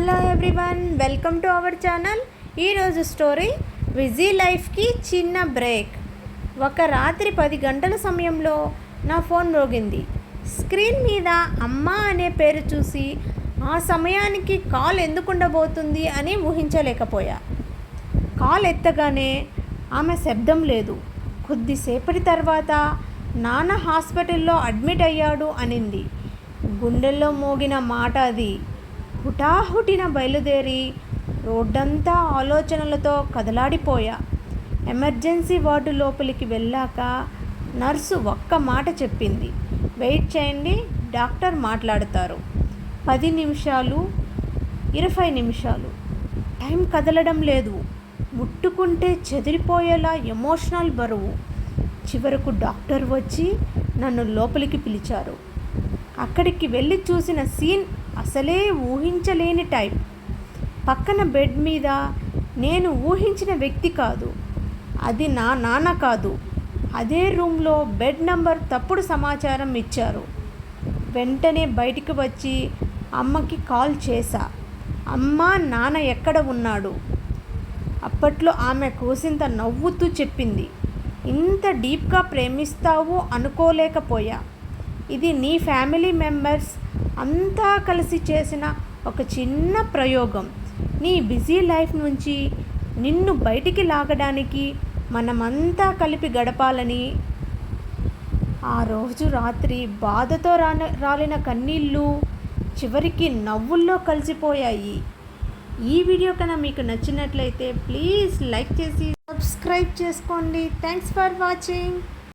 Hello everyone welcome to our channel. ఈరోజు story busy లైఫ్కి చిన్న బ్రేక్. ఒక రాత్రి పది గంటల సమయంలో నా ఫోన్ మోగింది. స్క్రీన్ మీద అమ్మ అనే పేరు చూసి ఆ సమయానికి కాల్ ఎందుకుండబోతుంది అని ఊహించలేకపోయా. కాల్ ఎత్తగానే ఆమె శబ్దం లేదు. కొద్దిసేపటి తర్వాత నాన్న హాస్పిటల్లో అడ్మిట్ అయ్యాడు అనింది. గుండెల్లో మోగిన మాట అది. హుటాహుటిన బయలుదేరి రోడ్డంతా ఆలోచనలతో కదలాడిపోయా. ఎమర్జెన్సీ వార్డు లోపలికి వెళ్ళాక నర్సు ఒక్క మాట చెప్పింది. వెయిట్ చేయండి డాక్టర్ మాట్లాడతారు. పది నిమిషాలు ఇరవై నిమిషాలు. టైం కదలడం లేదు. ముట్టుకుంటే చెదిరిపోయేలా ఎమోషనల్ బరువు. చివరకు డాక్టర్ వచ్చి నన్ను లోపలికి పిలిచారు. అక్కడికి వెళ్ళి చూసిన సీన్ అసలే ఊహించలేని టైప్. పక్కన బెడ్ మీద నేను ఊహించిన వ్యక్తి కాదు. అది నా నాన్న కాదు. అదే రూమ్లో బెడ్ నంబర్ తప్పుడు సమాచారం ఇచ్చారు. వెంటనే బయటికి వచ్చి అమ్మకి కాల్ చేశా. అమ్మ నాన్న ఎక్కడ ఉన్నాడు? అప్పట్లో ఆమె కోసింత నవ్వుతూ చెప్పింది. ఇంత డీప్గా ప్రేమిస్తావు అనుకోలేకపోయా. ఇది నీ ఫ్యామిలీ మెంబర్స్ అంతా కలిసి చేసిన ఒక చిన్న ప్రయోగం. నీ బిజీ లైఫ్ నుంచి నిన్ను బయటికి లాగడానికి మనమంతా కలిపి గడపాలని ఆ రోజు రాత్రి బాధతో రాన రాలిన కన్నీళ్ళు చివరికి నవ్వుల్లో కలిసిపోయాయి. ఈ వీడియో కన్నా మీకు నచ్చినట్లయితే ప్లీజ్ లైక్ చేసి సబ్స్క్రైబ్ చేసుకోండి. Thanks for watching.